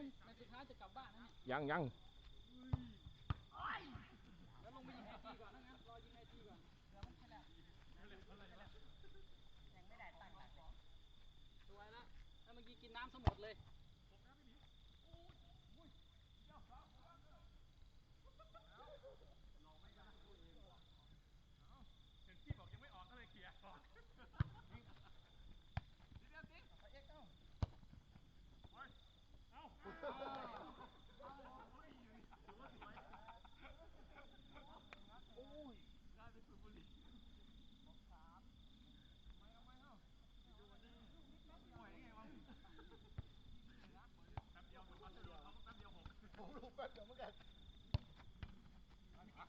นุ่มในสุดท้ายจะกลับบ้านนะเนี่ยยังยัง แล้วลงไปยิงไอทีก่อนนะงั้นรอยิงไอทีก่อนเดี๋ยวมันแค่แล้วยังไม่ได้ตั้งหลักเลยสวยแล้วแล้วเมื่อกี้กินน้ำสมุดเลย เห็นพี่บอกยังไม่ออกก็เลยเขี่ยก่อน ผมรู้ แป๊บเดียวเหมือนกัน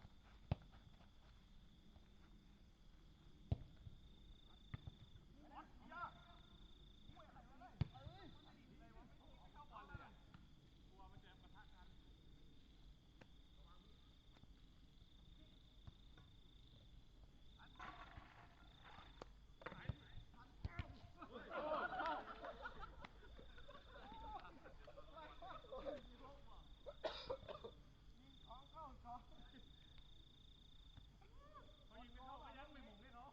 เขายิงไม่เข้าก็ยังไม่หมุงเลยเนาะ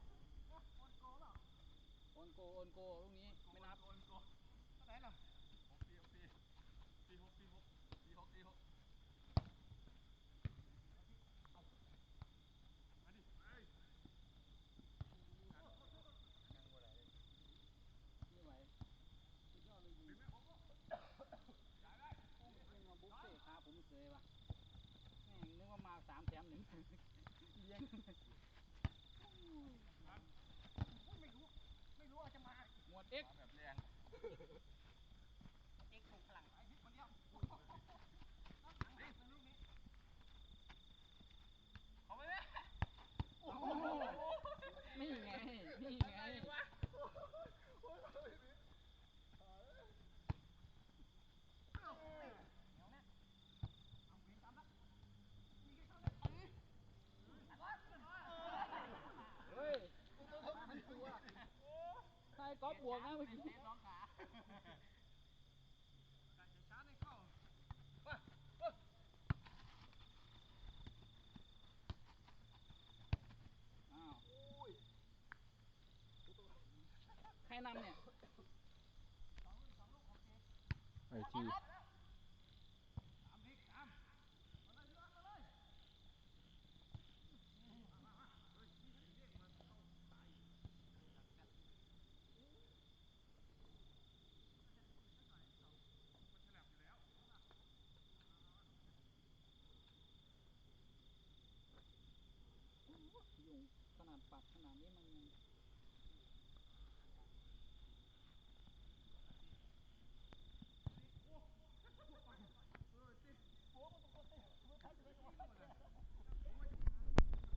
โอนโกโอนโกลูกนี้ไม่นับโอนโกไหร่ล่ะหกสี่หกสี่สี่หกสี่หกสี่หกสี่หกมาดิเอ้ยไม่ไหวสุดยอดเลยยิงดึงแม่ผมก็ยิงมาบุฟเฟ่ต์ขาผมเสยว่ะแม่งนึกว่ามาสามแถมหนึ่งเลี้ยง ไม่รู้ ไม่รู้ว่าจะมา หมวดเอ็ก แบบแรง เอ็กซ์ส่งพลังไอ้ที่คนเดียว เขาไปเลย โอ้โหนี่ไง นี่ไง เฮ้ย ใส่ก๊อฟบวกนะเมื่อกี้น้องขาจะช้าในเข้าอ้าวใครนำเนี่ยไอที